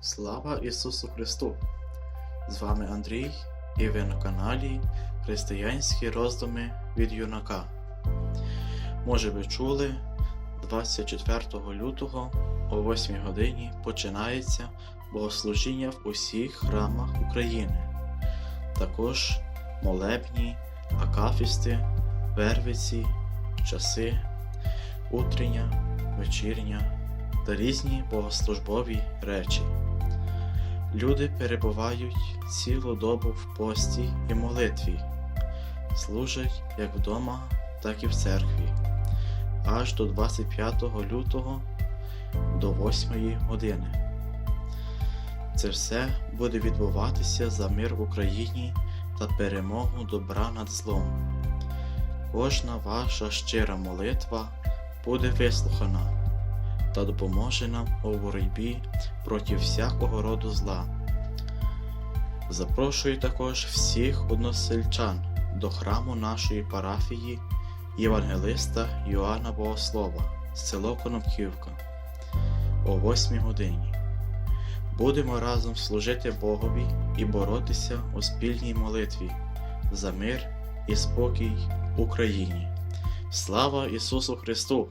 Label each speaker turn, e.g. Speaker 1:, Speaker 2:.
Speaker 1: Слава Ісусу Христу! З вами Андрій і ви на каналі Християнські роздуми від юнака. Може ви чули, 24 лютого о 8 годині починається богослужіння в усіх храмах України. Також молебні, акафісти, вервиці, часи, утрення, вечірня та різні богослужбові речі. Люди перебувають цілу добу в пості і молитві, служать як вдома, так і в церкві, аж до 25 лютого до 8 години. Це все буде відбуватися за мир в Україні та перемогу добра над злом. Кожна ваша щира молитва буде вислухана та допоможе нам у боротьбі проти всякого роду зла. Запрошую також всіх односельчан до храму нашої парафії Євангелиста Йоанна Богослова, село Коноплівка о 8 годині. Будемо разом служити Богові і боротися у спільній молитві за мир і спокій Україні. Слава Ісусу Христу!